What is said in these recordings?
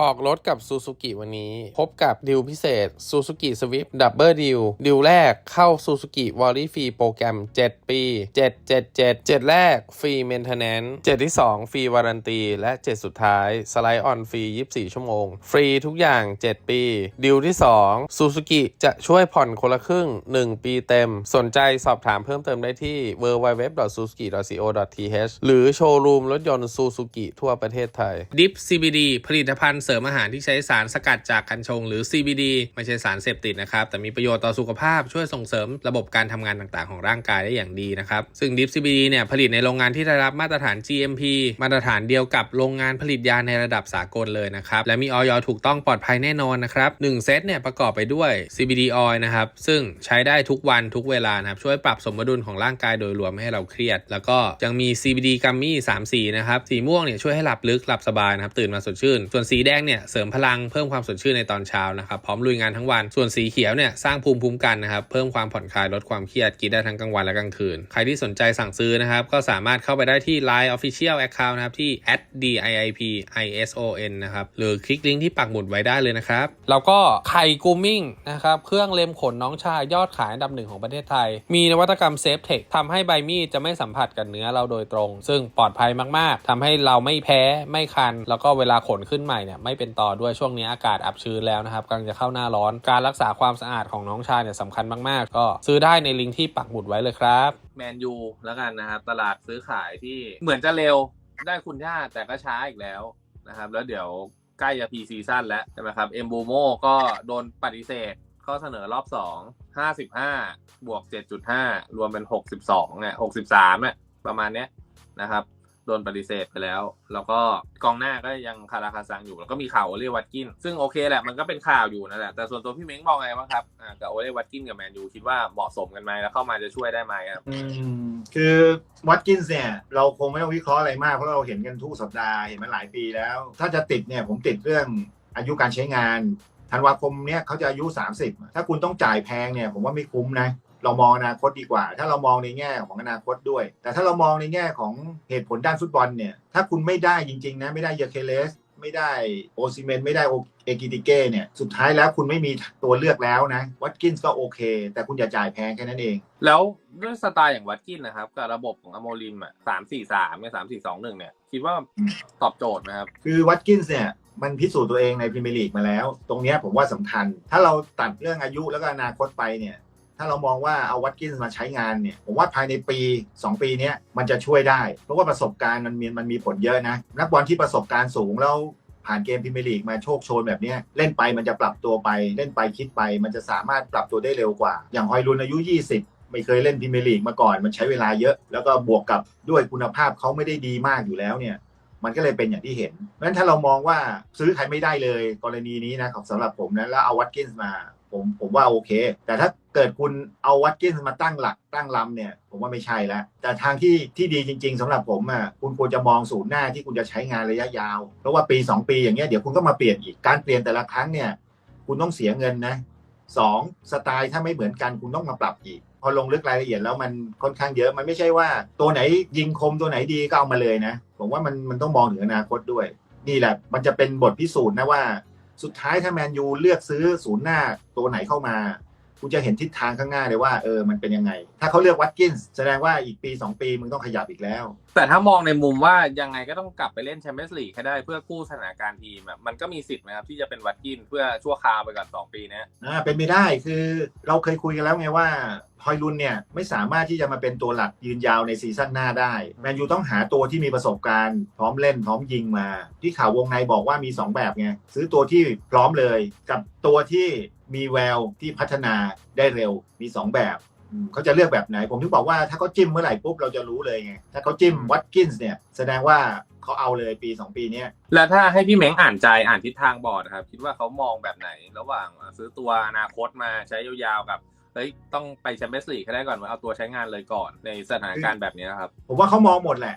ออกรถกับ Suzuki วันนี้ พบกับดิวพิเศษ Suzuki Swift Double Deal ดิวแรกเข้า Suzuki w a r r y Free โปรแกรม 7 ปี 7 7 7 7 แรก ฟรี Maintenance 7 ที่ 2 ฟรีวารันตี และ 7 สุดท้าย สไลด์ออนฟรี 24 ชั่วโมง ฟรีทุกอย่าง 7 ปี ดิวที่ 2 Suzuki จะช่วยผ่อนคนละครึ่ง 1 ปีเต็ม สนใจสอบถามเพิ่มเติมได้ที่ www.suzuki.co.th หรือโชว์รูมรถยนต์ Suzuki ทั่วประเทศไทย Dip CBD ผลิตภัณฑ์เสริมอาหารที่ใช้สารสกัดจากกัญชง หรือ CBD ไม่ใช่สารเสพติดนะครับ แต่มีประโยชน์ต่อสุขภาพช่วยส่งเสริมระบบการทำงานต่างๆ ของร่างกายได้อย่างดีนะครับซึ่ง Dip CBD เนี่ยผลิตในโรงงานที่ได้รับมาตรฐาน GMP มาตรฐานเดียวกับโรงงานผลิตยาในระดับสากลเลยนะครับและมีออยถูกต้องปลอดภัยแน่นอนนะครับ1เซตเนี่ยประกอบไปด้วย CBD oil นะครับซึ่งใช้ได้ทุกวันทุกเวลานะครับช่วยปรับสมดุลของร่างกายโดยรวมไม่ให้เราเครียด แล้วก็ยังมี CBD กัมมี่3สีนะครับสีม่วงเนี่ยช่วยให้หลับลึกหลับสบายนะครับตื่นมาสดชื่น ส่วนสีแดงเนี่ยเสริมพลังเพิ่มความสดชื่นในตอนเช้านะครับพร้อมลุยงานทั้งวันส่วนสีเขียวเนี่ยสร้างภูมิคุ้มกันนะครับเพิ่มความผ่อนคลายลดความเครียดกินได้ทั้งกลางวันและกลางคืน ใครที่สนใจสั่งซื้อนะครับก็สามารถเข้าไปได้ที่ Line Official Account นะครับที่ @diipison นะครับหรือคลิกลิงก์ที่ปักหมุดไว้ได้เลยนะครับแล้วก็ไข่กูมิ่งนะครับเครื่องเล็มขนน้องชายยอดขายอันดับหนึ่งของประเทศไทย มีนวัตกรรมเซฟเทคทำให้ใบมีดจะไม่สัมผัสกับเนื้อเราโดยตรง ซึ่งปลอดภัยมากๆทำให้เราไม่แพ้ไม่คัน แล้วก็เวลาขนขึ้นใหม่เนี่ยไม่เป็นต่อด้วยช่วงนี้อากาศอับชื้นแล้วนะครับกำลังจะเข้าหน้าร้อน การรักษาความสะอาดของน้องชายเนี่ยสำคัญมากๆ ก็ซื้อได้ในลิงก์ที่ปักหมุดไว้เลยครับแมนยูแล้วกันนะครับตลาดซื้อขายที่เหมือนจะเร็วได้คุณย่าแต่ก็ช้าอีกแล้วนะครับ แล้วเดี๋ยวใกล้จะพีซีซั่นแล้วใช่ไหมครับเอมบูโมก็โดนปฏิเสธข้อเสนอรอบ 2 55 บวก 7.5 รวมเป็น 62เนี่ย63เนี่ยประมาณเนี้ยนะครับ โดนปฏิเสธไปแล้ว แล้วก็กองหน้าก็ยังคาราคาซังอยู่ แล้วก็มีข่าวโอเลวัตกิน ซึ่งโอเคแหละมันก็เป็นข่าวอยู่นั่นแหละ แต่ส่วนตัวพี่เม้งมองไงบ้างครับกับโอเลวัตกินกับแมนยูคิดว่าเหมาะสมกันไหมแล้วเข้ามาจะช่วยได้ไหมครับอืมคือวัตกินเนี่ยเราคงไม่ต้องวิเคราะห์อะไรมากเพราะเราเห็นกันทุกสัปดาห์เห็นมาหลายปีแล้ว ถ้าจะติดเนี่ยผมติดเรื่องอายุการใช้งานธันวาคมเนี่ยเขาจะอายุ 30 ถ้าคุณต้องจ่ายแพงเนี่ยผมว่าไม่คุ้มนะ เรามองอนาคตดีกว่า ถ้าเรามองในแง่ของอนาคตด้วย แต่ถ้าเรามองในแง่ของเหตุผลด้านฟุตบอลเนี่ย ถ้าคุณไม่ได้จริงๆนะไม่ได้เยอเคเลสไม่ได้โอซิเมนไม่ได้โอเอกิติเก้เนี่ยสุดท้ายแล้วคุณไม่มีตัวเลือกแล้วนะวัตกินส์ก็โอเค แต่คุณอย่าจ่ายแพงแค่นั้นเอง แล้วด้วยสไตล์อย่างวัตกินนะครับ กับระบบของอโมลิมอะสามสี่สามเนี่ยสามสี่สองหนึ่งเนี่ยคิดว่าตอบโจทย์ไหมครับ คือวัตกินส์เนี่ยมันพิสูจน์ตัวเองในพรีเมียร์ลีกมาแล้ว ตรงเนี้ยผมว่าสำคัญ ถ้าเราตัดเรื่องอายุแล้วก็อนาคตไปเนี่ย ถ้าเรามองว่าเอาวัตกินมาใช้งานเนี่ยผมว่าภายในปี 2 ปีนี้มันจะช่วยได้ เพราะว่าประสบการณ์มันมีมันมีผลเยอะนะ นักบอลที่ประสบการณ์สูงแล้วผ่านเกมพรีเมียร์ลีกมาโชคโชนแบบนี้เล่นไปมันจะปรับตัวไปเล่นไปคิดไป มันจะสามารถปรับตัวได้เร็วกว่า อย่างฮอยลุนอายุ 20 ไม่เคยเล่นพรีเมียร์ลีกมาก่อนมันใช้เวลาเยอะ แล้วก็บวกกับด้วยคุณภาพเขาไม่ได้ดีมากอยู่แล้วเนี่ยมันก็เลยเป็นอย่างที่เห็นเพราะฉะนั้นถ้าเรามองว่าซื้อใครไม่ได้เลยกรณีนี้นะของสำหรับผมนะแล้วเอาวัตกินส์มา ผมผมว่าโอเค แต่ถ้าเกิดคุณเอาวัตกินมาตั้งหลักตั้งลำเนี่ย ผมว่าไม่ใช่แล้ว แต่ทางที่ที่ดีจริง ๆสำหรับผมอะคุณควรจะมองศูนย์หน้าที่คุณจะใช้งานระยะยาว เพราะว่าปี 2 ปีอย่างเงี้ยเดี๋ยวคุณก็มาเปลี่ยนอีกการเปลี่ยนแต่ละครั้งเนี่ย คุณต้องเสียเงินนะสองสไตล์ถ้าไม่เหมือนกันคุณต้องมาปรับอีก พอลงลึกรายละเอียดแล้วมันค่อนข้างเยอะมันไม่ใช่ว่า ตัวไหนยิงคมตัวไหนดีก็เอามาเลยนะ ผมว่ามันมันต้องมองถึงอนาคตด้วย นี่แหละ มันจะเป็นบทพิสูจน์นะว่า สุดท้ายถ้าแมนยูเลือกซื้อศูนย์หน้าตัวไหนเข้ามา คุณจะเห็นทิศทางข้างหน้าเลยว่าเออมันเป็นยังไง ถ้าเขาเลือกวัตกินส์แสดงว่าอีกปี 2 ปีมึงต้องขยับอีกแล้ว แต่ถ้ามองในมุมว่ายังไงก็ต้องกลับไปเล่นแชมเปี้ยนส์ลีกให้ได้เพื่อกู้สถานการณ์ทีมอะมันก็มีสิทธิ์ไหมครับที่จะเป็นวัตกินเพื่อชั่วคราวไปก่อนสองปีเนี้ยอ่าเป็นไปได้คือเราเคยคุยกันแล้วไงว่าฮอยลุนเนี่ยไม่สามารถที่จะมาเป็นตัวหลักยืนยาวในซีซั่นหน้าได้แมนยูต้องหาตัวที่มีประสบการณ์ พร้อมเล่นพร้อมยิงมา ที่ข่าววงในบอกว่ามี 2 แบบไงซื้อตัวที่พร้อมเลย กับตัวที่ มีแววที่พัฒนาได้เร็วมี 2 แบบอืมเขาจะเลือกแบบไหน ผมถึงบอกว่าถ้าเขาจิ้มเมื่อไหร่ปุ๊บเราจะรู้เลยไง ถ้าเขาจิ้มวัตกินส์เนี่ยแสดงว่าเขาเอาเลยปี 2 ปีเนี้ยแล้วถ้าให้พี่เม้งอ่านใจอ่านทิศทางบอร์ดครับ คิดว่าเขามองแบบไหน ระหว่างซื้อตัวอนาคตมาใช้ยาวๆกับเฮ้ยต้องไปแชมเปี้ยนส์ลีกให้ได้ก่อนว่าเอาตัวใช้งานเลยก่อนในสถานการณ์แบบนี้ครับ ผมว่าเขามองหมดแหละ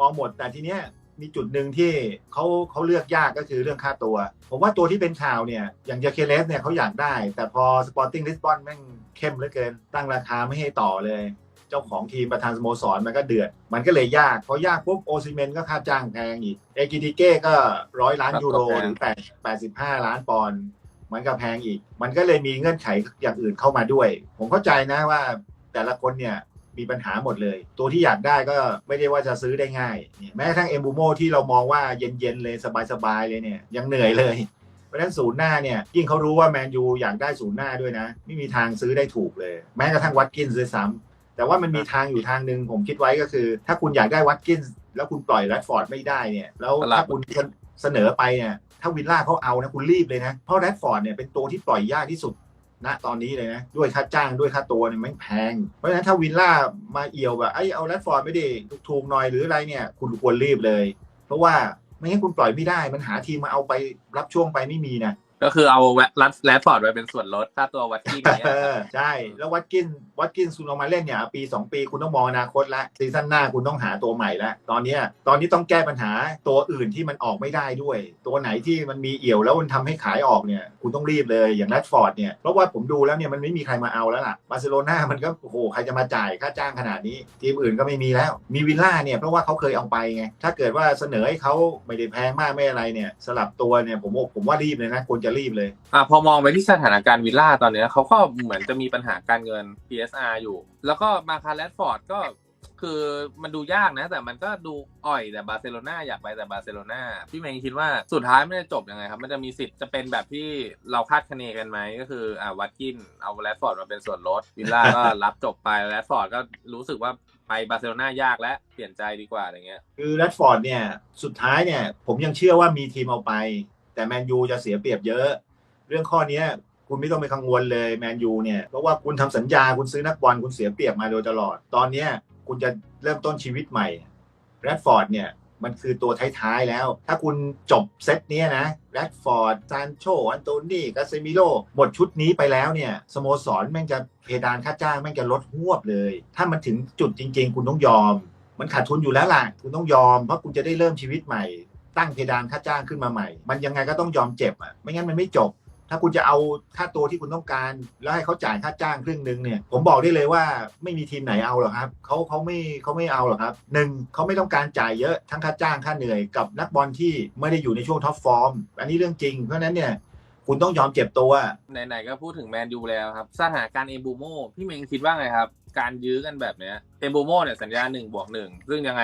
มองหมดแต่ทีเนี้ย มีจุดหนึ่งที่เขาเขาเลือกยากก็คือเรื่องค่าตัว ผมว่าตัวที่เป็นข่าวเนี่ย อย่างเจเคเลสเนี่ยเขาอยากได้ แต่พอสปอร์ติ้งลิสบอนแม่งเข้มเหลือเกิน ตั้งราคาไม่ให้ต่อเลย เจ้าของทีมประธานสโมสรมันก็เดือด มันก็เลยยากพอยากปุ๊บโอซิเมนก็ค่าจ้างแพงอีก เอกิติเก้ก็ร้อยล้านครับยูโรก็แพงหรือแปดแปดสิบห้าล้านปอนด์มันก็แพงอีก มันก็เลยมีเงื่อนไขอย่างอื่นเข้ามาด้วย ผมเข้าใจนะว่าแต่ละคนเนี่ย มีปัญหาหมดเลย ตัวที่อยากได้ก็ไม่ได้ว่าจะซื้อได้ง่ายเนี่ยแม้กระทั่งเอ็มบูโมที่เรามองว่าเย็นๆเลยสบายๆเลยเนี่ยยังเหนื่อยเลยเพราะฉะนั้นศูนย์หน้าเนี่ยยิ่งเขารู้ว่าแมนยูอยากได้ศูนย์หน้าด้วยนะ ไม่มีทางซื้อได้ถูกเลย แม้กระทั่งวัตกินซื้อซ้ำแต่ว่ามันมีทางอยู่ทางหนึ่งผมคิดไว้ก็คือ ถ้าคุณอยากได้วัตกินแล้วคุณปล่อยแรดฟอร์ดไม่ได้เนี่ยแล้วสลับถ้าคุณเสนอไปเนี่ยถ้าวิลล่าเขาเอานะคุณรีบเลยนะเพราะแรดฟอร์ดเนี่ยเป็นตัวที่ปล่อยยากที่สุด ณตอนนี้เลยนะ ด้วยค่าจ้างด้วยค่าตัวเนี่ยไม่แพง เพราะฉะนั้นถ้าวินล่ามาเอี่ยวแบบไอ้เอาแรดฟอร์ดไม่ไดีถูกๆหน่อยหรืออะไรเนี่ย คุณควรรีบเลย เพราะว่าไม่งั้นคุณปล่อยไม่ได้ มันหาทีมมาเอาไปรับช่วงไปไม่มีนะ ก็คือเอาแวะรัดแรดฟอร์ดไว้เป็นส่วนลดค่าตัววัตกิ้งเนี่ยเออใช่ แล้ววัตกินวัตกินคุณเอามาเล่นเนี่ย ปี 2 ปีคุณต้องมองอนาคตละซีซั่นหน้าคุณต้องหาตัวใหม่ละตอนเนี้ยตอนนี้ต้องแก้ปัญหาตัวอื่นที่มันออกไม่ได้ด้วย ตัวไหนที่มันมีเอี่ยวแล้วมันทำให้ขายออกเนี่ย คุณต้องรีบเลยอย่างแรดฟอร์ดเนี่ยเพราะว่าผมดูแล้วเนี่ยมันไม่มีใครมาเอาแล้วล่ะบาร์เซโลนามันก็โอ้โหใครจะมาจ่ายค่าจ้างขนาดนี้ ทีมอื่นก็ไม่มีแล้ว มีวิลล่าเนี่ยเพราะว่าเขาเคยเอาไปไงถ้าเกิดว่าเสนอให้เขาไม่ได้แพงมากไม่อะไรเนี่ยสลับตัวเนี่ยผมว่าผมว่ารีบเลยนะควรจะรีบเลย อะพอมองไปที่สถานการณ์วิลล่าตอนเนี้ยเขาก็เหมือนจะมีปัญหาการเงิน PSR อยู่ แล้วก็มาคาแรดฟอร์ดก็คือมันดูยากนะ แต่มันก็ดูอ่อยแต่บาร์เซโลนาอยากไปแต่บาร์เซโลนาพี่เมงคิดว่าสุดท้ายมันจะจบยังไงครับ มันจะมีสิทธิ์จะเป็นแบบที่เราคาดคะเนกันไหมก็คืออ่าวัตกินเอาแรดฟอร์ดมาเป็นส่วนลดวิลล่าก็รับจบไปแรดฟอร์ดก็รู้สึกว่าไปบาร์เซโลนายากแล้วเปลี่ยนใจดีกว่าอะไรเงี้ย คือแรดฟอร์ดเนี่ย สุดท้ายเนี่ย ผมยังเชื่อว่ามีทีมเอาไป แต่แมนยูจะเสียเปรียบเยอะ เรื่องข้อนี้คุณไม่ต้องไปกังวลเลยแมนยูเนี่ยเพราะว่าคุณทำสัญญาคุณซื้อนักบอลคุณเสียเปรียบมาโดยตลอด ตอนเนี้ยคุณจะเริ่มต้นชีวิตใหม่แรดฟอร์ดเนี่ยมันคือตัวท้ายๆแล้ว ถ้าคุณจบเซตนี้นะแรดฟอร์ดซานโชอันโตนี่กาเซมิโลหมดชุดนี้ไปแล้วเนี่ย สโมสรแม่งจะเพดานค่าจ้างแม่งจะลดหวบเลย ถ้ามันถึงจุดจริง ๆ คุณต้องยอม มันขาดทุนอยู่แล้วล่ะ คุณต้องยอม เพราะคุณจะได้เริ่มชีวิตใหม่ ตั้งเพดานค่าจ้างขึ้นมาใหม่ มันยังไงก็ต้องยอมเจ็บอะ ไม่งั้นมันไม่จบ ถ้าคุณจะเอาค่าตัวที่คุณต้องการ แล้วให้เขาจ่ายค่าจ้างครึ่งหนึ่งเนี่ย ผมบอกได้เลยว่าไม่มีทีมไหนเอาหรอกครับ เขาเขาไม่เขาไม่เอาหรอกครับหนึ่งเขาไม่ต้องการจ่ายเยอะทั้งค่าจ้างค่าเหนื่อยกับนักบอลที่ไม่ได้อยู่ในช่วงท็อปฟอร์ม อันนี้เรื่องจริง เพราะฉะนั้นเนี่ยคุณต้องยอมเจ็บตัว ไหนๆก็พูดถึงแมนยูแล้วครับ สถานการณ์เอมบูโมพี่เมงคิดว่าไงครับ การยื้อกันแบบเนี้ยเอมบูโมเนี่ยสัญญาหนึ่งบวกหนึ่งซึ่งยังไง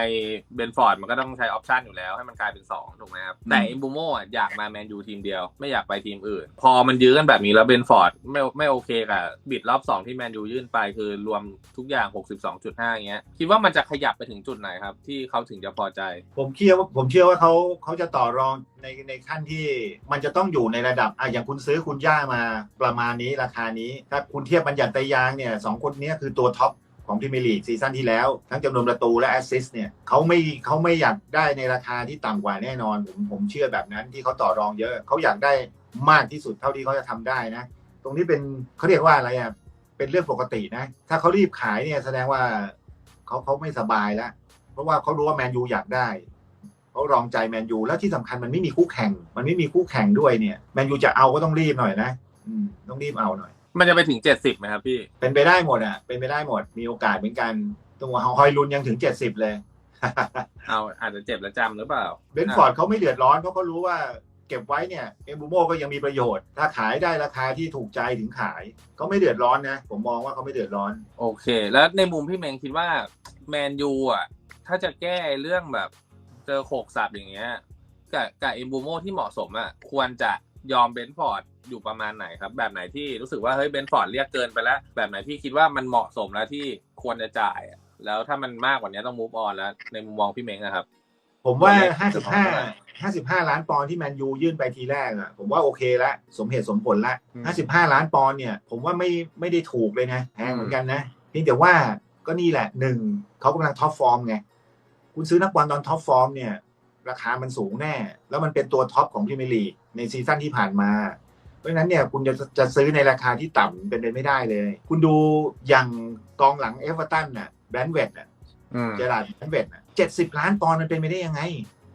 เบนฟอร์ดมันก็ต้องใช้ออปชันอยู่แล้วให้มันกลายเป็นสองถูกไหมครับแต่เอมบูโมอะอยากมาแมนยูทีมเดียว ไม่อยากไปทีมอื่น พอมันยื้อกันแบบนี้แล้วเบนฟอร์ดไม่ไม่โอเคกับบิดรอบสองที่แมนยูยื่นไปคือรวมทุกอย่าง 62.5อย่างเงี้ยคิดว่ามันจะขยับไปถึงจุดไหนครับ ที่เขาถึงจะพอใจ ผมเชื่อว่าผมเชื่อว่าเขาเขาจะต่อรองในในขั้นที่มันจะต้องอยู่ในระดับอะอย่างคุณซื้อคุณย่ามาประมาณนี้ราคานี้ถ้าคุณเทียบบัญญัติตรยางเนี่ยสองคนนี้คือตัวท็อปของพรีเมียร์ลีกซีซั่นที่แล้ว ทั้งจำนวนประตูและแอสซิสต์เนี่ยเขาไม่เขาไม่อยากได้ในราคาที่ต่ำกว่าแน่นอนผมผมเชื่อแบบนั้นที่เขาต่อรองเยอะเขาอยากได้มากที่สุดเท่าที่เขาจะทำได้นะ ตรงนี้เป็นเขาเรียกว่าอะไรอะเป็นเรื่องปกตินะ ถ้าเขารีบขายเนี่ยแสดงว่าเขาเขาไม่สบายแล้ว เพราะว่าเขารู้ว่าแมนยูอยากได้เขารองใจแมนยูแล้วที่สำคัญมันไม่มีคู่แข่ง มันไม่มีคู่แข่งด้วยเนี่ยแมนยูจะเอาก็ต้องรีบหน่อยนะ อืมต้องรีบเอาหน่อย มันจะไปถึง70ไหมครับพี่ เป็นไปได้หมดอะ เป็นไปได้หมด มีโอกาสเหมือนกัน ตัวฮอยลุนยังถึงเจ็ดสิบเลย เอาอาจจะเจ็บแล้วจำหรือเปล่า เบนฟอร์ดเขาไม่เดือดร้อนเพราะเขารู้ว่าเก็บไว้เนี่ยเอ็มบูโมก็ยังมีประโยชน์ ถ้าขายได้ราคาที่ถูกใจถึงขายเขาไม่เดือดร้อนนะ ผมมองว่าเขาไม่เดือดร้อน โอเค แล้วในมุมพี่เมงคิดว่าแมนยูอะ ถ้าจะแก้เรื่องแบบเจอโขกสับอย่างเงี้ยกับกับเอ็มบูโมที่เหมาะสมอะควรจะ ยอมเบนฟอร์ดอยู่ประมาณไหนครับ แบบไหนที่รู้สึกว่าเฮ้ยเบนฟอร์ดเรียกเกินไปแล้ว แบบไหนที่คิดว่ามันเหมาะสมแล้วที่ควรจะจ่ายอะแล้วถ้ามันมากกว่านี้ต้องมูฟออนแล้ว ในมุมมองพี่เมงนะครับ ผมว่าตัวเลขห้าจะสิบมองห้าเท่าไหร่ห้าสิบห้าล้านปอนด์ที่แมนยูยื่นไปทีแรกอะ ผมว่าโอเคละสมเหตุสมผลละอืมห้าสิบห้าล้านปอนด์เนี่ย ผมว่าไม่ไม่ได้ถูกเลยนะแพงอืมเหมือนกันนะเพียงแต่ว่าก็นี่แหละหนึ่งเขากำลังท็อปฟอร์มไงคุณซื้อนักบอลตอนท็อปฟอร์มเนี่ย ราคามันสูงแน่ แล้วมันเป็นตัวท็อปของพรีเมียร์ลีก ในซีซั่นที่ผ่านมา เพราะฉะนั้นเนี่ยคุณจะจะซื้อในราคาที่ต่ำเป็นไปไม่ได้เลย คุณดูอย่างกองหลังเอเวอร์ตันน่ะแบรนด์เวดน่ะอืมเจอราร์ดแบนเวดเจ็ดสิบล้านปอนด์มันเป็นไปได้ยังไง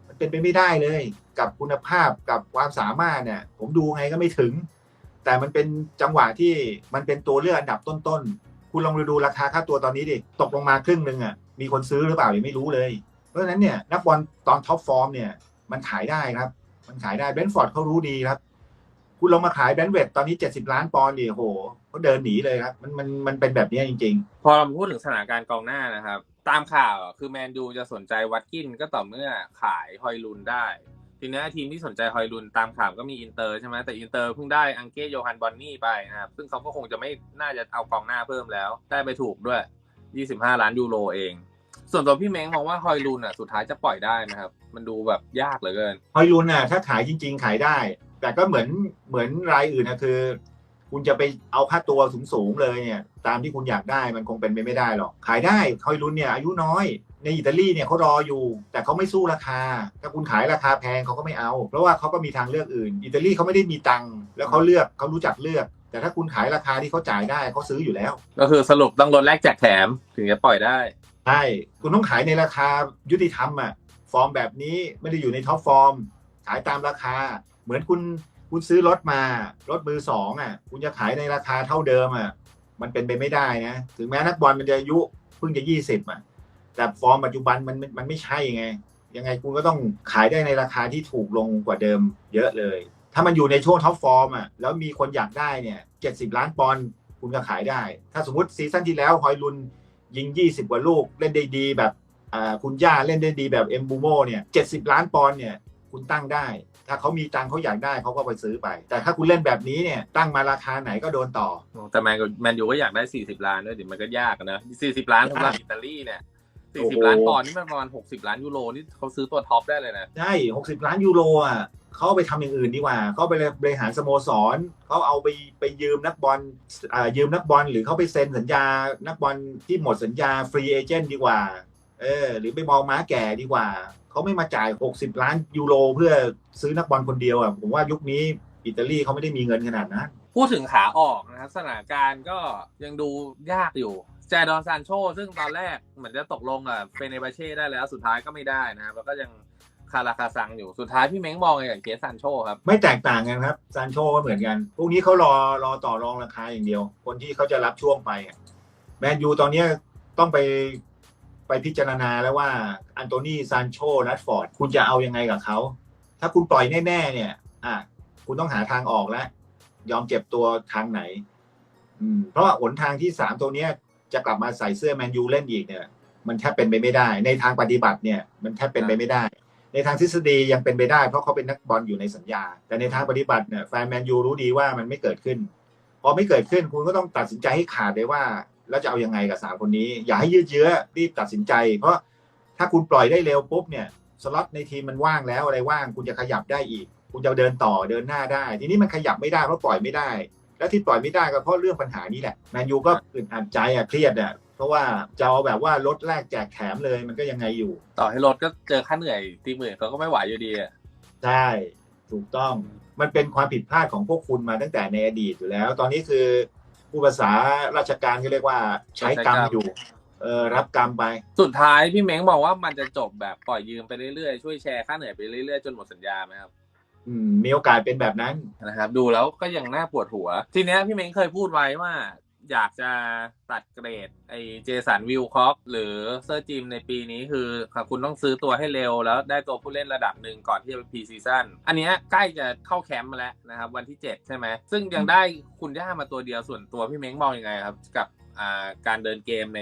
มันเป็นไปไม่ได้เลย กับคุณภาพกับความสามารถเนี่ยผมดูไงก็ไม่ถึง แต่มันเป็นจังหวะที่มันเป็นตัวเลือกอันดับต้นๆคุณลองไปดูราคาค่าตัวตอนนี้ดิตกลงมาครึ่งหนึ่งอะมีคนซื้อหรือเปล่ายังไม่รู้เลย เพราะฉะนั้นเนี่ยนักบอลตอนท็อปฟอร์มเนี่ยมันขายได้ครับ มันขายได้เบนฟอร์ดเขารู้ดีครับ คุณลองมาขายแบนเวดตอนนี้70ล้านปอนด์ดิโอ้โหเขาเดินหนีเลยครับ มันมันมันเป็นแบบนี้จริงพอเราพูดถึงสถานการณ์กองหน้านะครับ ตามข่าวคือแมนยูจะสนใจวัตกินก็ต่อเมื่อขายฮอยลุนได้ทีนี้ทีมที่สนใจฮอยลุนตามข่าวก็มีอินเตอร์ใช่ไหมแต่อินเตอร์เพิ่งได้อังเก้โยฮันบอนนี่ไปนะครับ ซึ่งเขาก็คงจะไม่น่าจะเอากองหน้าเพิ่มแล้ว ได้ไปถูกด้วย 25 ล้านยูโรเอง ส่วนตัวพี่เม้งมองว่าฮอยลุนอะสุดท้ายจะปล่อยได้นะครับ มันดูแบบยากเหลือเกินๆฮอยลุนน่ะถ้าขายจริง ๆ ขายได้ แต่ก็เหมือนเหมือนรายอื่นนะคือ คุณจะไปเอาค่าตัวสูงๆเลยเนี่ย ตามที่คุณอยากได้มันคงเป็นไปไม่ได้หรอก ขายได้ฮอยลุนเนี่ยอายุน้อยในอิตาลีเนี่ยเขารออยู่ แต่เขาไม่สู้ราคา ถ้าคุณขายราคาแพงเขาก็ไม่เอา เพราะว่าเขาก็มีทางเลือกอื่น อิตาลีเขาไม่ได้มีตังค์แล้วเขาเลือกเขารู้จักเลือก แต่ถ้าคุณขายราคาที่เขาจ่ายได้เขาซื้ออยู่แล้ว ก็คือสรุปต้องลดแลกแจกแถมถึงจะปล่อยได้ ใช่คุณต้องขายในราคายุติธรรมอะฟอร์มแบบนี้ไม่ได้อยู่ในท็อปฟอร์ม ขายตามราคา เหมือนคุณคุณซื้อรถมารถมือสองอะ คุณจะขายในราคาเท่าเดิมอะ มันเป็นไปไม่ได้นะ ถึงแม้นักบอลมันจะอายุเพิ่งจะยี่สิบอะ แต่ฟอร์มปัจจุบันมันมันไม่ใช่ไง ยังไงคุณก็ต้องขายได้ในราคาที่ถูกลงกว่าเดิม เยอะเลย ถ้ามันอยู่ในช่วงท็อปฟอร์มอะ แล้วมีคนอยากได้เนี่ยเจ็ดสิบล้านปอนด์คุณก็ขายได้ ถ้าสมมติซีซั่นที่แล้วฮอยลุน ยิง 20 กว่าลูกเล่นได้ดีแบบอ่าคุณย่าเล่นได้ดีแบบเอ็มบูโมเนี่ย70ล้านปอนด์เนี่ยคุณตั้งได้ ถ้าเขามีตังค์เขาอยากได้เขาก็ไปซื้อไป แต่ถ้าคุณเล่นแบบนี้เนี่ยตั้งมาราคาไหนก็โดนต่อ แต่แมนแมนยูก็อยากได้ 40 ล้านด้วยดิมันก็ยากอะนะ40 ล้านสำหรับอิตาลีเนี่ย40 ล้านปอนด์นี่มันประมาณ 60 ล้านยูโรนี่เขาซื้อตัวท็อปได้เลยนะ ใช่ 60 ล้านยูโรอะ เขาไปทำอย่างอื่นดีกว่าเขาไปบริหารสโมสรเขาเอาไปไปยืมนักบอลอ่ายืมนักบอลหรือเขาไปเซ็นสัญญานักบอลที่หมดสัญญาฟรีเอเจนต์ดีกว่าเออหรือไปมองม้าแก่ดีกว่า เขาไม่มาจ่าย 60 ล้านยูโรเพื่อซื้อนักบอลคนเดียวอะผมว่ายุคนี้อิตาลีเขาไม่ได้มีเงินขนาดนั้นพูดถึงขาออกนะครับสถานการณ์ก็ยังดูยากอยู่แจดอนซานโชซึ่งตอนแรกเหมือนจะตกลงกับเฟเนบาเช่ได้แล้วสุดท้ายก็ไม่ได้นะครับแล้วก็ยัง คาราคาซังอยู่สุดท้ายพี่เม้งมองไงกับเคสซานโชครับไม่แตกต่างกันครับซานโชก็เหมือนกันพวกนี้เขารอรอต่อรองราคาอย่างเดียว คนที่เขาจะรับช่วงไปแมนยูตอนเนี้ต้องไปไปพิจารณาแล้วว่าอันโตนีซานโชนัทฟอร์ดคุณจะเอายังไงกับเขาถ้าคุณปล่อยแน่ๆเนี่ย อะคุณต้องหาทางออกแล้ว ยอมเจ็บตัวทางไหน อืม เพราะว่าหนทางที่สามตัวเนี้ยจะกลับมาใส่เสื้อแมนยูเล่นอีกเนี่ย มันแทบเป็นไปไม่ได้ ในทางปฏิบัติเนี่ย มันแทบเป็นไปไม่ได้ ในทางทฤษฎียังเป็นไปได้ เพราะเขาเป็นนักบอลอยู่ในสัญญา แต่ในทางปฏิบัติเนี่ยแฟนแมนยูรู้ดีว่ามันไม่เกิดขึ้น พอไม่เกิดขึ้นคุณก็ต้องตัดสินใจให้ขาดเลยว่า แล้วจะเอายังไงกับสามคนนี้ อย่าให้ยืดเยื้อรีบตัดสินใจ เพราะถ้าคุณปล่อยได้เร็วปุ๊บเนี่ยสล็อตในทีมมันว่างแล้วอะไรว่าง คุณจะขยับได้อีก คุณจะเดินต่อเดินหน้าได้ ทีนี้มันขยับไม่ได้เพราะปล่อยไม่ได้ แล้วที่ปล่อยไม่ได้ก็เพราะเรื่องปัญหานี้แหละแมนยูก็อึดอัดใจอะเครียดอะ เพราะว่าจะเอาแบบว่าลดแลกแจกแถมเลยมันก็ยังไงอยู่ ต่อให้รถก็เจอค่าเหนื่อยทีมอื่นเขาก็ไม่ไหวอยู่ดีอะใช่ถูกต้องมันเป็นความผิดพลาดของพวกคุณมาตั้งแต่ในอดีตอยู่แล้ว ตอนนี้คือผู้ภาษาราชการก็เรียกว่าใช้กรรมอยู่ เออรับกรรมไป สุดท้ายพี่เม้งบอกว่ามันจะจบแบบปล่อยยืมไปเรื่อยๆ ช่วยแชร์ค่าเหนื่อยไปเรื่อยๆ จนหมดสัญญาไหมครับ อืมมีโอกาสเป็นแบบนั้นนะครับ ดูแล้วก็ยังน่าปวดหัว ทีเนี้ยพี่เม้งเคยพูดไว้ว่า อยากจะตัดเกรดไอเจสันวิลคอกหรือเซอร์จิมในปีนี้คือคุณต้องซื้อตัวให้เร็ว แล้วได้ตัวผู้เล่นระดับหนึ่งก่อนที่จะไปพีซีซั่นอันนี้ใกล้จะเข้าแคมป์มาแล้วนะครับวันที่ 7 ใช่ไหม ซึ่งยังได้คุณย่ามาตัวเดียวส่วนตัวพี่เม้งมองยังไงครับ กับการเดินเกมใน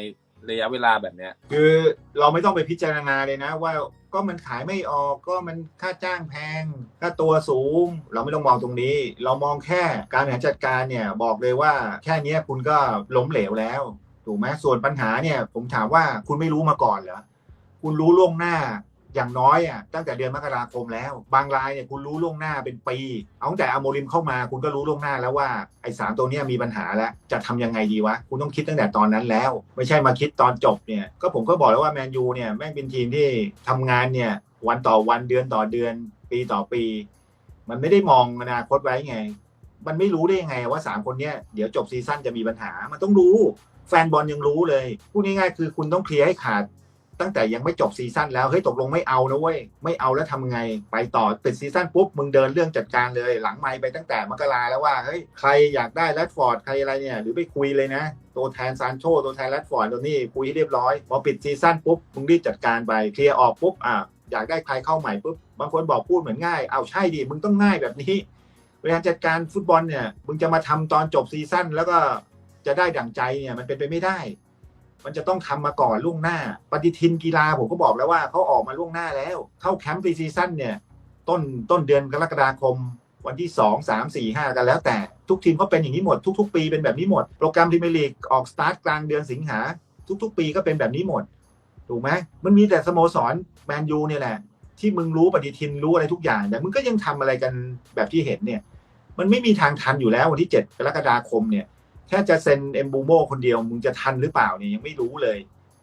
ระยะเวลาแบบเนี้ย คือเราไม่ต้องไปพิจารณาเลยนะ ว่าก็มันขายไม่ออกก็มันค่าจ้างแพงค่าตัวสูง เราไม่ต้องมองตรงนี้ เรามองแค่การบริหารจัดการเนี่ยบอกเลยว่าแค่นี้คุณก็ล้มเหลวแล้วถูกไหมส่วนปัญหาเนี่ย ผมถามว่าคุณไม่รู้มาก่อนเหรอคุณรู้ล่วงหน้า อย่างน้อยอะตั้งแต่เดือนมกราคมแล้ว บางรายเนี่ยคุณรู้ล่วงหน้าเป็นปี เอาตั้งแต่อโมริมเข้ามาคุณก็รู้ล่วงหน้าแล้วว่าไอ้สามตัวเนี้ยมีปัญหาแล้วจะทำยังไงดีวะ คุณต้องคิดตั้งแต่ตอนนั้นแล้ว ไม่ใช่มาคิดตอนจบเนี่ยก็ผมก็บอกแล้วว่าแมนยูเนี่ยแม่งเป็นทีมที่ทำงานเนี่ยวันต่อวันเดือนต่อเดือน ปีต่อปี มันไม่ได้มองอนาคตไว้ไง มันไม่รู้ได้ยังไงว่าสามคนเนี้ยเดี๋ยวจบซีซั่นจะมีปัญหา มันต้องรู้แฟนบอลยังรู้เลยพูดง่ายๆคือคุณต้องเคลียร์ให้ขาด ตั้งแต่ยังไม่จบซีซั่นแล้วเฮ้ยตกลงไม่เอานะเว้ยไม่เอาแล้วทำไง ไปต่อปิดซีซั่นปุ๊บมึงเดินเรื่องจัดการเลยหลังไมค์ไปตั้งแต่มกราแล้วว่าเฮ้ยใครอยากได้แรดฟอร์ดใครอะไรเนี่ยหรือไปคุยเลยนะ ตัวแทนซานโชตัวแทนแรดฟอร์ดตัวนี้คุยให้เรียบร้อยพอปิดซีซั่นปุ๊บมึงรีบจัดการไปเคลียร์ออกปุ๊บอะอยากได้ใครเข้าใหม่ปุ๊บบางคนบอกพูดเหมือนง่ายเอาใช่ดิมึงต้องง่ายแบบนี้บริหาจัดการฟุตบอลเนี่ยมึงจะมาทำตอนจบซีซั่นแล้วก็จะได้ดั่งใจเนี่ยมันเป็นไปไม่ได้ มันจะต้องทำมาก่อนล่วงหน้า ปฏิทินกีฬาผมก็บอกแล้วว่าเขาออกมาล่วงหน้าแล้ว เข้าแคมป์ปรีซีซั่นเนี่ยต้นต้นเดือนกรกฎาคม วันที่ 2 3 4 5 กันแล้วแต่ทุกทีมก็เป็นอย่างนี้หมด ทุก ๆ ปีเป็นแบบนี้หมด โปรแกรมพรีเมียร์ลีกออกสตาร์ทกลางเดือนสิงหา ทุก ๆ ปีก็เป็นแบบนี้หมด ถูกไหมมันมีแต่สโมสรแมนยูเนี่ยแหละ ที่มึงรู้ปฏิทินรู้อะไรทุกอย่าง แต่มึงก็ยังทำอะไรกันแบบที่เห็นเนี่ย มันไม่มีทางทันอยู่แล้ววันที่ 7 กรกฎาคมเนี่ย แค่จะเซ็นเอมบูโมคนเดียวมึงจะทันหรือเปล่าเนี่ยยังไม่รู้เลย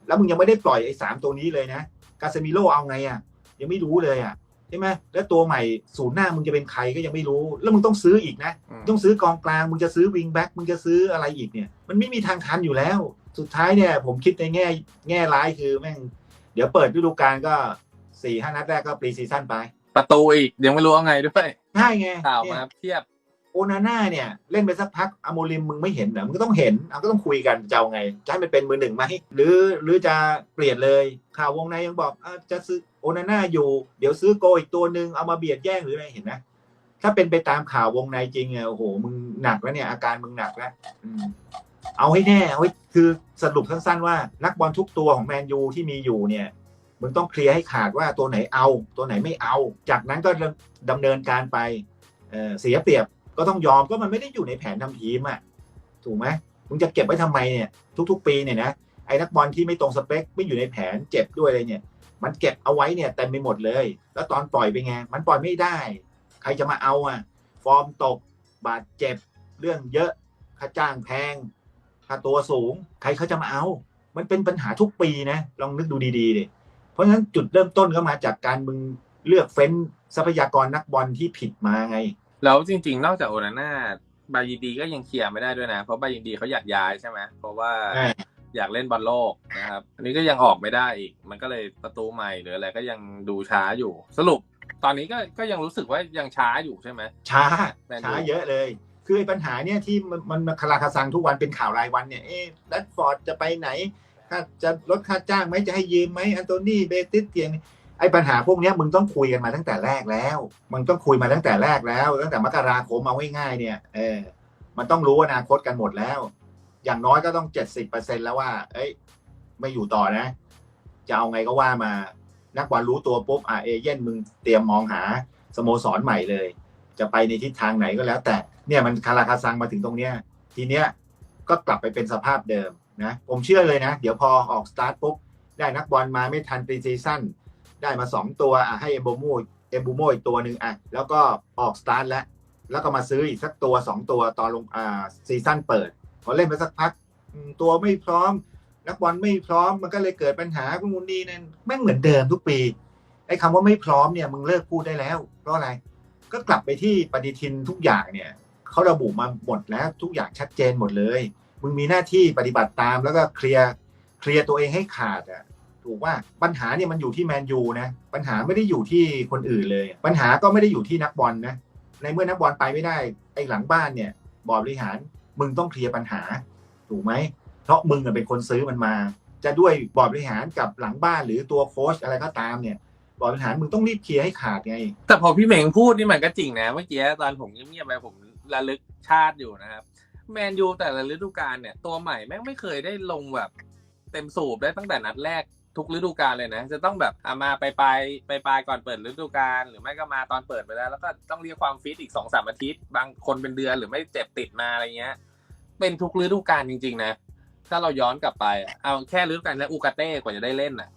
แล้วมึงยังไม่ได้ปล่อยไอ้สามตัวนี้เลยนะกาเซมิโลเอาไงอะ ยังไม่รู้เลยอะใช่ไหมแล้วตัวใหม่ศูนย์หน้ามึงจะเป็นใครก็ยังไม่รู้ แล้วมึงต้องซื้ออีกนะอืมต้องซื้อกองกลางมึงจะซื้อวิงแบ็กมึงจะซื้ออะไรอีกเนี่ย มันไม่มีทางทันอยู่แล้ว สุดท้ายเนี่ยผมคิดในแง่แง่ร้ายคือแม่งเดี๋ยวเปิดฤดูกาลก็สี่ห้านัดแรกก็ปรีซีซั่นไป ประตูอีกยังไม่รู้ว่าไงด้วยใช่ไงข่าวเนี่มายเทียบ โอนาน่าเนี่ย เล่นไปสักพักอโมริมมึงไม่เห็นเหรอมึงก็ต้องเห็นเอาก็ต้องคุยกันจะเอาไง จะให้มันเป็นมือหนึ่งไหมหรือหรือจะเปลี่ยนเลยข่าววงในยังบอกอจะซื้อโอนาน่าอยู่ เดี๋ยวซื้อโกอีกตัวหนึ่งเอามาเบียดแย่งหรืออะไรเห็นไหมถ้าเป็นไปตามข่าววงในจริงเนี่ยโอ้โหมึงหนักแล้วเนี่ยอาการมึงหนักแล้วเอาให้แน่เอาให้คือสรุปสั้นๆว่านักบอลทุกตัวของแมนยูที่มีอยู่เนี่ยมึงต้องเคลียร์ให้ขาดว่าตัวไหนเอา ตัวไหนไม่เอา จากนั้นก็ดำเนินการไปเเสียเปรียบ ก็ต้องยอมก็มันไม่ได้อยู่ในแผนทำทีมอะถูกไหมมึงจะเก็บไว้ทำไมเนี่ย ทุก ๆ ปีเนี่ยนะไอ้นักบอลที่ไม่ตรงสเปคไม่อยู่ในแผนเจ็บด้วยอะไรเนี่ย มันเก็บเอาไว้เนี่ยเต็มไปหมดเลย แล้วตอนปล่อยไปไงมันปล่อยไม่ได้ ใครจะมาเอาอะ ฟอร์มตก บาดเจ็บ เรื่องเยอะค่าจ้างแพงค่าตัวสูง ใครเขาจะมาเอา มันเป็นปัญหาทุกปีนะลองนึกดูดีๆดิเพราะฉะนั้นจุดเริ่มต้นก็มาจากการมึงเลือกเฟ้นทรัพยากรนักบอลที่ผิดมาไง แล้วจริง ๆ นอกจากโอนาน่าบายินดีก็ยังเคลียร์ไม่ได้ด้วยนะ เพราะบายินดีเขาอยากย้ายใช่ไหมเพราะว่าอ่าอยากเล่นบอลโลกนะครับ อันนี้ก็ยังออกไม่ได้อีก มันก็เลยประตูใหม่หรืออะไรก็ยังดูช้าอยู่ สรุปตอนนี้ก็ก็ยังรู้สึกว่ายังช้าอยู่ใช่ไหมช้าแมนยูช้าเยอะเลย คือไอ้ปัญหาเนี่ยที่มันมันมาคลาคาซังทุกวันเป็นข่าวรายวันเนี่ยเอ๊ะแรดฟอร์ดจะไปไหนค่าจะลดค่าจ้างไหมจะให้ยืมไหมอันโตนี่เบติสเตียง ไอ้ปัญหาพวกนี้มึงต้องคุยกันมาตั้งแต่แรกแล้ว มึงต้องคุยมาตั้งแต่แรกแล้ว ตั้งแต่มกราคมมาง่ายๆเนี่ย เออ มันต้องรู้อนาคตกันหมดแล้ว อย่างน้อยก็ต้องเจ็ดสิบเปอร์เซ็นแล้วว่า เอ้ย ไม่อยู่ต่อนะ จะเอาไงก็ว่ามา นักบอลรู้ตัวปุ๊บอะเอเย่นมึงเตรียมมองหาสโมสรใหม่เลย จะไปในทิศทางไหนก็แล้ว แต่เนี่ยมันคาราคาซังมาถึงตรงเนี้ย ทีเนี้ยก็กลับไปเป็นสภาพเดิมนะ ผมเชื่อเลยนะ เดี๋ยวพอออกสตาร์ทปุ๊บได้นักบอลมาไม่ทันปรีซีซั่น ได้มาสองตัวอะให้เอมโบโมเอมบูโมอีกตัวหนึ่งอะแล้วก็ออกสตาร์ทแล้ว แล้วก็มาซื้ออีกสักตัวสองตัวตอนลงอ่าซีซั่นเปิด พอเล่นไปสักพัก ตัวไม่พร้อม นักบอลไม่พร้อมมันก็เลยเกิดปัญหาพวกนู้นนี่นั่นแม่งเหมือนเดิมทุกปีไอ้คำว่าไม่พร้อมเนี่ยมึงเลิกพูดได้แล้ว เพราะอะไรก็กลับไปที่ปฏิทินทุกอย่างเนี่ยเขาระบุมาหมดแล้วทุกอย่างชัดเจนหมดเลย มึงมีหน้าที่ปฏิบัติตามแล้วก็เคลียร์เคลียร์ตัวเองให้ขาดอะ ถูกว่าปัญหาเนี่ยมันอยู่ที่แมนยูนะปัญหาไม่ได้อยู่ที่คนอื่นเลย ปัญหาก็ไม่ได้อยู่ที่นักบอลนะในเมื่อนักบอลไปไม่ได้ไอ้หลังบ้านเนี่ยบอร์ดบริหารมึงต้องเคลียร์ปัญหา ถูกไหมเพราะมึงเป็นคนซื้อมันมา จะด้วยบอร์ดบริหารกับหลังบ้านหรือตัวโค้ชอะไรก็ตามเนี่ยบอร์ดบริหารมึงต้องรีบเคลียร์ให้ขาดไง แต่พอพี่เหม่งพูดนี่มันก็จริงนะเมื่อกี้ตอนผมเงียบๆไปผมระลึกชาติอยู่นะครับแมนยูแต่ละฤดูกาลเนี่ยตัวใหม่แม่งไม่เคยได้ลงแบบเต็มสูบได้ตั้งแต่นัดแรก ทุกฤดูกาลเลยนะ จะต้องแบบอามาไปไปไปไปก่อนเปิดฤดูกาลหรือไม่ก็มาตอนเปิดไปแล้ว แล้วก็ต้องเรียกความฟิตอีกสองสามอาทิตย์ บางคนเป็นเดือนหรือไม่เจ็บติดมาอะไรเงี้ย เป็นทุกฤดูกาลจริง ๆ นะ ถ้าเราย้อนกลับไปเอาแค่ฤดูกาลแล้วอูกาเต้กว่าจะได้เล่นน่ะ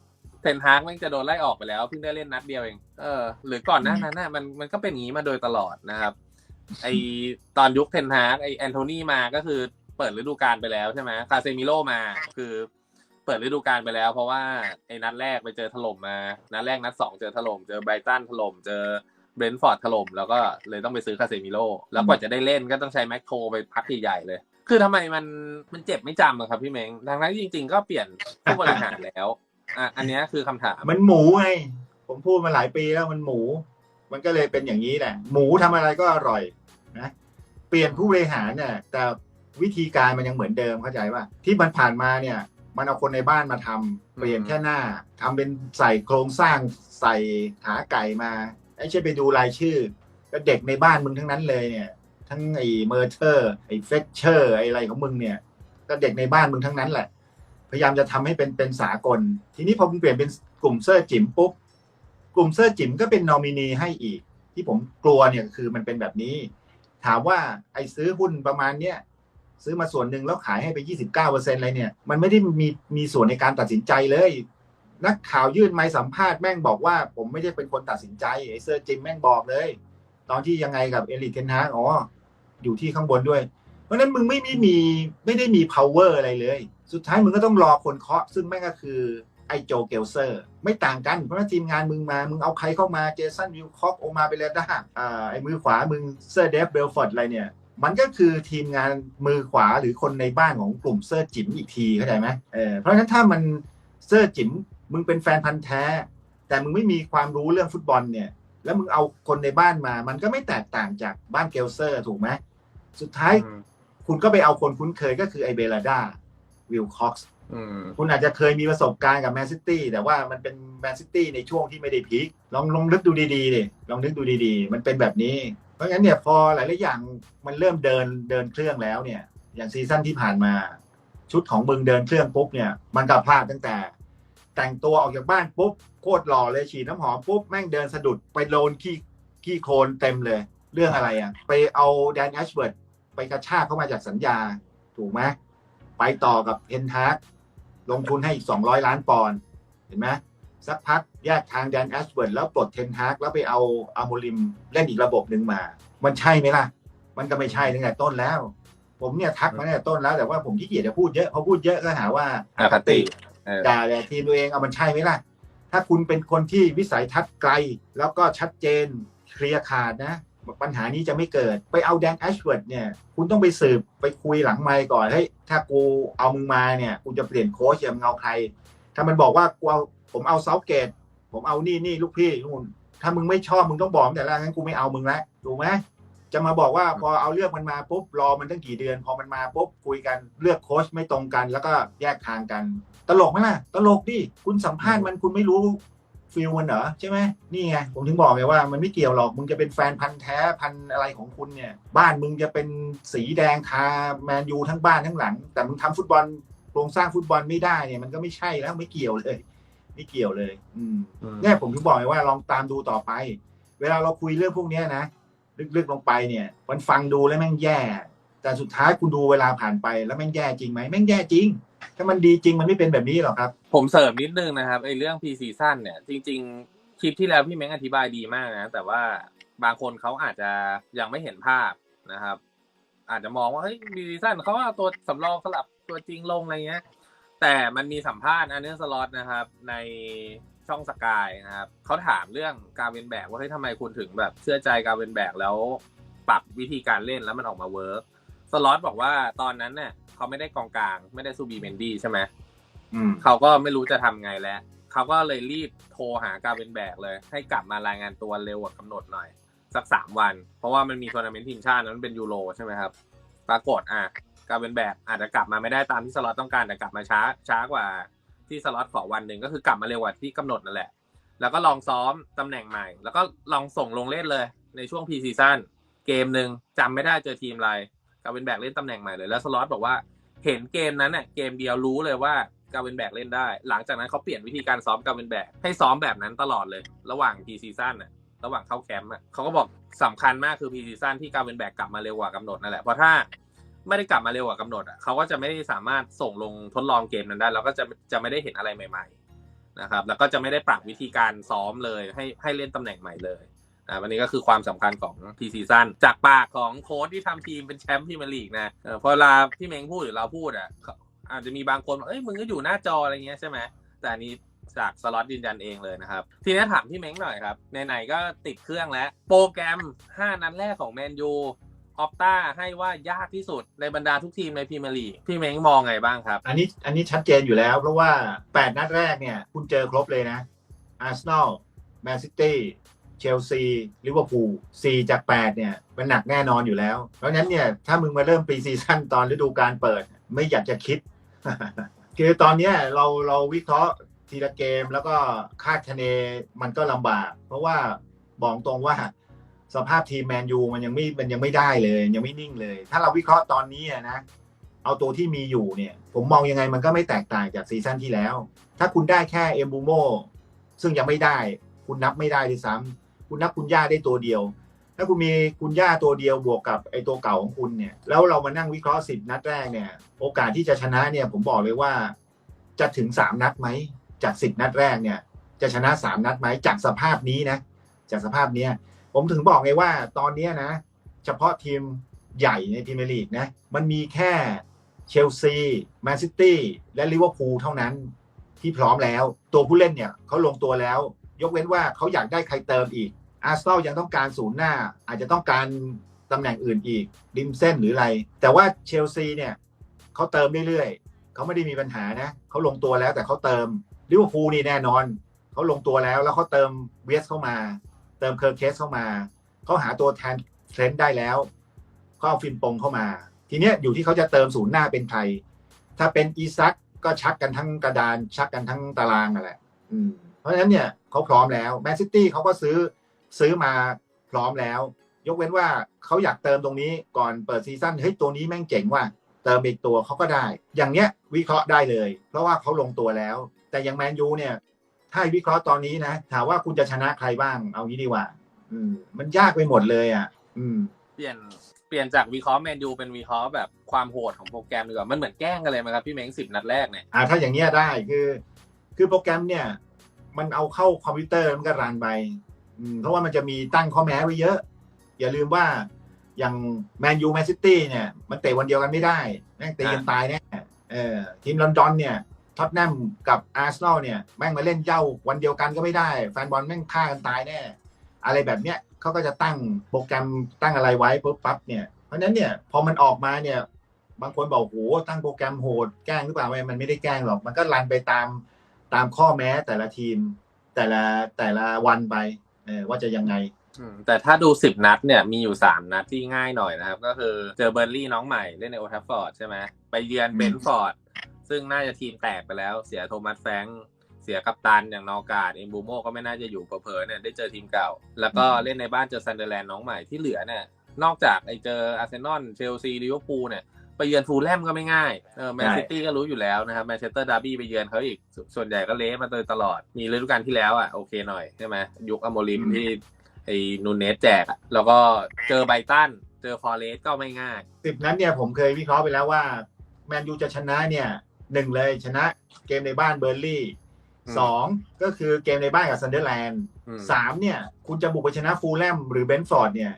เทนฮากแม่งจะโดนไล่ออกไปแล้วเพิ่งได้เล่นนัดเดียวเองเออหรือก่อนหน้านั้นน่ะมันมันก็เป็นอย่างนี้มาโดยตลอดนะครับ ไอตอนยุคเทนฮากไอแอนโทนีมาก็คือเปิดฤดูกาลไปแล้วใช่ไหมคาเซมิโลมาคือ เปิดฤดูกาลไปแล้ว เพราะว่าไอ้นัดแรกไปเจอถล่มมา นัดแรกนัดสองเจอถล่มเจอไบรตันถล่มเจอเบรนท์ฟอร์ดถล่มแล้วก็เลยต้องไปซื้อคาเซมิโลแล้วกว่าจะได้เล่นก็ต้องใช้แม็กโทไปพักใหญ่ๆเลย คือทำไมมันมันเจ็บไม่จำอะครับพี่เม้งทางนั้นจริง ๆ ก็เปลี่ยนผู้บริหารแล้วอะอันนี้คือคำถามมันหมูไงผมพูดมาหลายปีแล้วมันหมู มันก็เลยเป็นอย่างนี้แหละ หมูทำอะไรก็อร่อยนะเปลี่ยนผู้บริหารเนี่ยแต่วิธีการมันยังเหมือนเดิมเข้าใจป่ะที่มันผ่านมาเนี่ย มันเอาคนในบ้านมาทำเปลี่ยนแค่หน้าทำเป็นใส่โครงสร้างใส่ขาไก่มาไอ้ใช่ไปดูรายชื่อก็เด็กในบ้านมึงทั้งนั้นเลยเนี่ย ทั้งไอ้เมอร์เทอร์ไอ้เฟเชอร์ไอ้อะไรของมึงเนี่ย ก็เด็กในบ้านมึงทั้งนั้นแหละ พยายามจะทำให้เป็นเป็นสากล ทีนี้พอมึงเปลี่ยนเป็นกลุ่มเซอร์จิ๋มปุ๊บกลุ่มเซอร์จิ๋มก็เป็นนอมินีให้อีก ที่ผมกลัวเนี่ยคือมันเป็นแบบนี้ ถามว่าไอ้ซื้อหุ้นประมาณเนี้ย ซื้อมาส่วนหนึ่งแล้วขายให้ไป29%อะไรเนี่ย มันไม่ได้มีมีส่วนในการตัดสินใจเลย นักข่าวยื่นไม้สัมภาษณ์แม่งบอกว่า ผมไม่ได้เป็นคนตัดสินใจไอ้เซอร์จิมแม่งบอกเลย ตอนที่ยังไงกับเอลิเทนฮาอ๋ออยู่ที่ข้างบนด้วย เพราะฉะนั้นมึงไม่ไม่มีไม่ได้มี power อะไรเลย สุดท้ายมึงก็ต้องรอคนเคาะ ซึ่งแม่งก็คือไอโจเกลเซอร์ ไม่ต่างกันเพราะว่าทีมงานมึงมา มึงเอาใครเข้ามาเจสันวิลคอกโอมาเบเลด้าอ่าไอมือขวามึงเซอร์เดฟเบลฟอร์ดอะไรเนี่ย มันก็คือทีมงานมือขวาหรือคนในบ้านของกลุ่มเซอร์จิ๋มอีกทีเข้าใจไหมเออเพราะฉะนั้นถ้ามันเซอร์จิ๋มมึงเป็นแฟนพันธ์แท้ แต่มึงไม่มีความรู้เรื่องฟุตบอลเนี่ย แล้วมึงเอาคนในบ้านมา มันก็ไม่แตกต่างจากบ้านเกลเซอร์ถูกไหมสุดท้ายอืมคุณก็ไปเอาคนคุ้นเคยก็คือไอเบลาดาวิลคอกซ์อืมคุณอาจจะเคยมีประสบการณ์กับแมนซิตี้แต่ว่ามันเป็นแมนซิตี้ในช่วงที่ไม่ได้พีคลองลองนึกดูดีๆดิลองนึกดูดีๆ มันเป็นแบบนี้ เพราะงั้นเนี่ยพอหลายๆอย่างมันเริ่มเดินเดินเครื่องแล้วเนี่ย อย่างซีซั่นที่ผ่านมา ชุดของมึงเดินเครื่องปุ๊บเนี่ย มันก็พลาดตั้งแต่ แต่งตัวออกจากบ้านปุ๊บโคตรหล่อเลยฉีดน้ำหอมปุ๊บแม่งเดินสะดุดไปโดนขี้ขี้โคลนเต็มเลย เรื่องอะไรอะ ไปเอาแดนแอชเบิร์ดไปกระชากเข้ามาจากสัญญา ถูกไหมไปต่อกับเฮนฮาร์ลงทุนให้อีก200ล้านปอนด์เห็นไหม สักพักแยกทางแดนแอชเบิร์ดแล้วปลดเทนฮาร์กแล้วไปเอาอาโมลิมเล่นอีกระบบหนึ่งมา มันใช่ไหมล่ะ มันก็ไม่ใช่ตั้งแต่ต้นแล้ว ผมเนี่ยทักมาตั้งแต่ต้นแล้วแต่ว่าผมขี้เกียจจะพูดเยอะพอพูดเยอะก็หาว่าอคติเออด่าแต่ทีมตัวเองเอามันใช่ไหมล่ะ ถ้าคุณเป็นคนที่วิสัยทัศน์ไกล แล้วก็ชัดเจนเคลียร์ขาดนะปัญหานี้จะไม่เกิดไปเอาแดนแอชเวิร์ดเนี่ย คุณต้องไปสืบไปคุยหลังไมค์ก่อนเฮ้ยถ้ากูเอามึงมาเนี่ย กูจะเปลี่ยนโค้ชจะมึงเอาใคร ถ้ามันบอกว่ากูเอา ผมเอาเซาเกต ผมเอานี่นี่ลูกพี่นู่นถ้ามึงไม่ชอบมึงต้องบอกตั้งแต่แรกงั้นกูไม่เอามึงละถูกไหมจะมาบอกว่าพอเอาเลือกมันมาปุ๊บรอมันตั้งกี่เดือน พอมันมาปุ๊บคุยกันเลือกโค้ชไม่ตรงกัน แล้วก็แยกทางกัน ตลกไหมล่ะ ตลกดิคุณสัมภาษณ์มันคุณไม่รู้ฟิลมันเหรอใช่ไหมนี่ไงผมถึงบอกไงว่ามันไม่เกี่ยวหรอกมึงจะเป็นแฟนพันธ์แท้พันธ์อะไรของคุณเนี่ย บ้านมึงจะเป็นสีแดงทาแมนยูทั้งบ้านทั้งหลัง แต่มึงทำฟุตบอลโครงสร้างฟุตบอลไม่ได้เนี่ยมันก็ไม่ใช่แล้วไม่เกี่ยวเลย ไม่เกี่ยวเลย อืมเนี่ยผมถึงบอกไงว่าลองตามดูต่อไป เวลาเราคุยเรื่องพวกเนี้ยนะลึกๆลงไปเนี่ย มันฟังดูแล้วแม่งแย่ แต่สุดท้ายคุณดูเวลาผ่านไปแล้วแม่งแย่จริงไหมแม่งแย่จริง ถ้ามันดีจริงมันไม่เป็นแบบนี้หรอกครับ ผมเสริมนิดนึงนะครับไอ้เรื่อง p ีซีซั่นเนี่ย จริง ๆ คลิปที่แล้วพี่เม้งอธิบายดีมากนะ แต่ว่าบางคนเขาอาจจะยังไม่เห็นภาพนะครับ อาจจะมองว่าเฮ้ย p ีซีซั่นเขาเอาตัวสำรองสลับตัวจริงลงอะไรเงี้ย แต่มันมีสัมภาษณ์อันเนอร์สล็อตนะครับ ในช่องสกายนะครับเขาถามเรื่องการเป็นแบกว่าเฮ้ยทำไมคุณถึงแบบเชื่อใจการเป็นแบกแล้วปรับวิธีการเล่นแล้วมันออกมาเวิร์กสล็อตบอกว่าตอนนั้นเนี่ยเขาไม่ได้กองกลาง ไม่ได้ซูบีเมนดี้ใช่ไหมอืมเขาก็ไม่รู้จะทำไงแล้วเขาก็เลยรีบโทรหาการเป็นแบกเลย ให้กลับมารายงานตัวเร็วกว่ากำหนดหน่อย สักสามวัน เพราะว่ามันมีทัวร์นาเมนต์ทีมชาตินั้นเป็นยูโรใช่ไหมครับ ปรากฏอะ การเป็นแบกอาจจะกลับมาไม่ได้ตามที่สล็อตต้องการแต่กลับมาช้าช้ากว่าที่สล็อตขอวันหนึ่งก็คือกลับมาเร็วกว่าที่กำหนดนั่นแหละ แล้วก็ลองซ้อมตำแหน่งใหม่ แล้วก็ลองส่งลงเล่นเลย ในช่วงพีซีซั่นเกมหนึ่งจำไม่ได้เจอทีมอะไรการเป็นแบกเล่นตำแหน่งใหม่เลยแล้วสล็อตบอกว่าเห็นเกมนั้นเน่ะเกมเดียวรู้เลยว่ากาเวนแบกเล่นได้ หลังจากนั้นเขาเปลี่ยนวิธีการซ้อมกาเวนแบกให้ซ้อมแบบนั้นตลอดเลย ระหว่างพีซีซั่นน่ะระหว่างเข้าแคมป์อะเขาก็บอกสำคัญมากคือพีซีซั่นที่กาเวนแบกกลับมาเร็วกว่ากำหนดนั่นแหละเพราะถ้า ไม่ได้กลับมาเร็วกว่ากำหนดอะเขาก็จะไม่ได้สามารถส่งลงทดลองเกมนั้นได้ แล้วก็จะจะไม่ได้เห็นอะไรใหม่ ๆ นะครับ แล้วก็จะไม่ได้ปรับวิธีการซ้อมเลย ให้ให้เล่นตำแหน่งใหม่เลยอ่าวันนี้ก็คือความสำคัญของพีซีซั่นจากปากของโค้ชที่ทำทีมเป็นแชมป์พรีเมียร์ลีกนะเออพอเวลาพี่เม้งพูดหรือเราพูดอะอาจจะมีบางคนบอกเอ้ยมึงก็อยู่หน้าจออะไรเงี้ยใช่ไหมแต่อันนี้จากสล็อตยืนยันเองเลยนะครับ ทีนี้ถามพี่เม้งหน่อยครับไหนๆก็ติดเครื่องแล้ว โปรแกรม 5 นัดแรกของแมนยู ออฟต้าให้ว่ายากที่สุดในบรรดาทุกทีมในพรีเมียร์ลีกพี่เม้งมองไงบ้างครับ อันนี้อันนี้ชัดเจนอยู่แล้ว เพราะว่า 8 นัดแรกเนี่ย คุณเจอครบเลยนะอาร์เซนอลแมนซิตี้เชลซีลิเวอร์พูล4จาก8เนี่ย มันหนักแน่นอนอยู่แล้ว เพราะฉะนั้นเนี่ย ถ้ามึงมาเริ่มปีซีซั่นตอนฤดูกาลเปิด ไม่อยากจะคิด คือตอนเนี้ยเราเราวิเคราะห์ทีละเกมแล้วก็คาดคะเนมันก็ลำบาก เพราะว่าบอกตรงว่า สภาพทีมแมนยูมันยังไม่มันยังไม่ได้เลย ยังไม่นิ่งเลย ถ้าเราวิเคราะห์ตอนนี้อะนะเอาตัวที่มีอยู่เนี่ย ผมมองยังไงมันก็ไม่แตกต่างจากซีซั่นที่แล้ว ถ้าคุณได้แค่เอมบูโมซึ่งยังไม่ได้ คุณนับไม่ได้ด้วยซ้ำคุณนับคุณย่าได้ตัวเดียว ถ้าคุณมีคุณย่าตัวเดียวบวกกับไอตัวเก่าของคุณเนี่ย แล้วเรามานั่งวิเคราะห์สิบนัดแรกเนี่ย โอกาสที่จะชนะเนี่ย ผมบอกเลยว่า จะถึงสามนัดไหมจากสิบนัดแรกเนี่ย จะชนะสามนัดไหมจากสภาพนี้นะ จากสภาพเนี้ย ผมถึงบอกไงว่าตอนนี้นะ เฉพาะทีมใหญ่ในพรีเมียร์ลีกนะ มันมีแค่เชลซีแมนซิตี้และลิเวอร์พูลเท่านั้นที่พร้อมแล้ว ตัวผู้เล่นเนี่ยเขาลงตัวแล้ว ยกเว้นว่าเขาอยากได้ใครเติมอีก อาร์เซนอลยังต้องการศูนย์หน้า อาจจะต้องการตำแหน่งอื่นอีกริมเส้นหรืออะไร แต่ว่าเชลซีเนี่ยเขาเติมเรื่อยๆเขาไม่ได้มีปัญหานะเขาลงตัวแล้วแต่เขาเติมลิเวอร์พูลนี่แน่นอนเขาลงตัวแล้วแล้วเขาเติมเวสเข้ามา เติมเคอร์เคสเข้ามาเขาหาตัวแทนเทรนด์ได้แล้วเขาเอาฟินปงเข้ามา ทีเนี้ยอยู่ที่เขาจะเติมศูนย์หน้าเป็นใคร ถ้าเป็นอีซักก็ชักกันทั้งกระดาน ชักกันทั้งตารางนั่นแหละเพราะฉะนั้นเนี่ยเขาพร้อมแล้วแมนซิตี้เขาก็ซื้อซื้อมาพร้อมแล้ว ยกเว้นว่าเขาอยากเติมตรงนี้ก่อนเปิดซีซั่นเฮ้ยตัวนี้แม่งเจ๋งว่ะเติมอีกตัวเขาก็ได้ อย่างเนี้ยวิเคราะห์ได้เลย เพราะว่าเขาลงตัวแล้ว แต่อย่างแมนยูเนี่ย ถ้าวิเคราะห์ตอนนี้นะถามว่าคุณจะชนะใครบ้าง เอางี้ดีกว่า อืม มันยากไปหมดเลยอะ อืม เปลี่ยนเปลี่ยนจากวิเคราะห์แมนยูเป็นวิเคราะห์แบบความโหดของโปรแกรมดีกว่ามันเหมือนแกล้งกันเลยไหมครับพี่เม้งสิบนัดแรกเนี่ยอ่าถ้าอย่างเงี้ยได้คือ คือโปรแกรมเนี่ย มันเอาเข้าคอมพิวเตอร์มันก็รันไปอืมเพราะว่ามันจะมีตั้งข้อแม้ไว้เยอะ อย่าลืมว่าอย่างแมนยูแมนซิตี้เนี่ย มันเตะวันเดียวกันไม่ได้แม่งเตะกันตายแน่เออทีมลอนดอนเนี่ย ท็อตแนมกับอาร์เซนอลเนี่ยแม่งมาเล่นเย้าวันเดียวกันก็ไม่ได้ แฟนบอลแม่งฆ่ากันตายแน่ อะไรแบบเนี้ยเขาก็จะตั้งโปรแกรมตั้งอะไรไว้ปุ๊บปั๊บเนี่ยเพราะฉะนั้นเนี่ยพอมันออกมาเนี่ยบางคนบอกโหตั้งโปรแกรมโหดแกล้งหรือเปล่าไม่มันไม่ได้แกล้งหรอก มันก็รันไปตามตามข้อแม้แต่ละทีม แต่ละแต่ละวันไปเออว่าจะยังไงอืมแต่ถ้าดูสิบนัดเนี่ยมีอยู่สามนัดที่ง่ายหน่อยนะครับ ก็คือเจอเบอร์นลี่น้องใหม่เล่นในโอทัฟฟอร์ดใช่ไหมไปเยือนอืมเบนฟอร์ด ซึ่งน่าจะทีมแตกไปแล้ว เสียโทมัสแฟรงค์เสียกัปตันอย่างนอกาดเอ็มบูโมก็ไม่น่าจะอยู่เผลอๆเนี่ยได้เจอทีมเก่า แล้วก็เล่นในบ้านเจอซันเดอร์แลนด์น้องใหม่ที่เหลือเนี่ยนอกจากไอเจออาร์เซนอลเชลซีลิเวอร์พูลเนี่ยไปเยือนฟูลแลมก็ไม่ง่ายเออแมนซิตี้ก็รู้อยู่แล้วนะครับแมนเชสเตอร์ดาร์บี้ไปเยือนเขาอีกสส่วนใหญ่ก็เละมาโดยตลอด มีฤดูกาลที่แล้วอะโอเคหน่อยใช่ไหมยุคอโมริมอืมที่ไอ้นูเนสแจกอะแล้วก็เจอไบรตันเจอฟอเรสก็ไม่ง่ายสิบนั้นเนี่ยผมเคยวิเคราะห์ไปแล้วว่าแมนยูจะชนะเนี่ย หนึ่งเลยชนะเกมในบ้านเบอร์ลี่อืมสองก็คือเกมในบ้านกับซันเดอร์แลนด์อืมสามเนี่ย คุณจะบุกไปชนะฟูลแลมหรือเบนฟอร์ดเนี่ย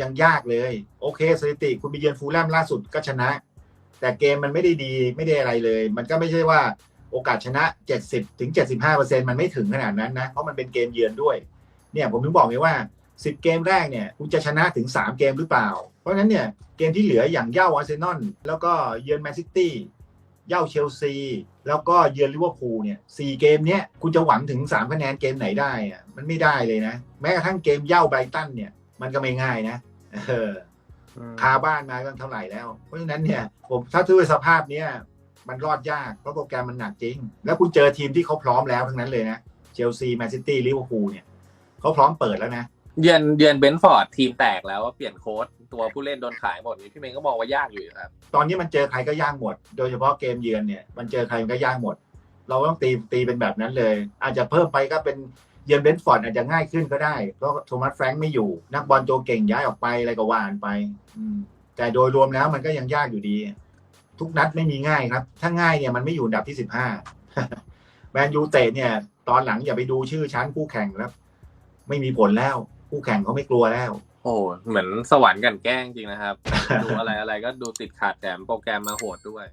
ยังยากเลย โอเคสถิติ คุณไปเยือนฟูลแลมล่าสุดก็ชนะ แต่เกมมันไม่ได้ดีไม่ได้อะไรเลย มันก็ไม่ใช่ว่าโอกาสชนะ70ถึง75%มันไม่ถึงขนาดนั้นนะ เพราะมันเป็นเกมเยือนด้วย เนี่ยผมถึงบอกไงว่า10เกมแรกเนี่ยคุณจะชนะถึง3เกมหรือเปล่า เพราะฉะนั้นเนี่ยเกมที่เหลืออย่างเย่าอาร์เซนอลแล้วก็เยือนแมนซิตี้ เย่าเชลซี แล้วก็เยือนลิเวอร์พูลเนี่ยสี่เกมเนี้ยคุณจะหวังถึง3คะแนนเกมไหนได้อะมันไม่ได้เลยนะ แม้กระทั่งเกมเย่าไบรตันเนี่ย มันก็ไม่ง่ายนะเออคาบ้านมาก็เท่าไหร่แล้ว เพราะฉะนั้นเนี่ยผมถ้าด้วยสภาพเนี้ยมันรอดยากเพราะโปรแกรมมันหนักจริง แล้วคุณเจอทีมที่เขาพร้อมแล้วทั้งนั้นเลยนะเชลซีแมนซิตี้ลิเวอร์พูลเนี่ยเขาพร้อมเปิดแล้วนะ เยือนเยือนเบนฟอร์ดทีมแตกแล้วว่าเปลี่ยนโค้ดตัวผู้เล่นโดนขายหมดนี่พี่เมงก็มองว่ายากอยู่ครับ ตอนนี้มันเจอใครก็ยากหมด โดยเฉพาะเกมเยือนเนี่ยมันเจอใครมันก็ยากหมด เราต้องตีตีเป็นแบบนั้นเลย อาจจะเพิ่มไปก็เป็นเยือนเบนฟอร์ดอาจจะง่ายขึ้นก็ได้เพราะโทมัสแฟรงค์ไม่อยู่ นักบอลตัวเก่งย้ายออกไปอะไรก็ว่านไป อืม แต่โดยรวมแล้วมันก็ยังยากอยู่ดี ทุกนัดไม่มีง่ายครับ ถ้าง่ายเนี่ยมันไม่อยู่อันดับที่สิบห้าแมนยูเตะเนี่ย ตอนหลังอย่าไปดูชื่อชั้นคู่แข่งแล้ว ไม่มีผลแล้ว คู่แข่งเขาไม่กลัวแล้ว โอ้เหมือนสวรรค์กันแกล้งจริงนะครับ ดูอะไรอะไรก็ดูติดขาดแถมโปรแกรมมาโหดด้วย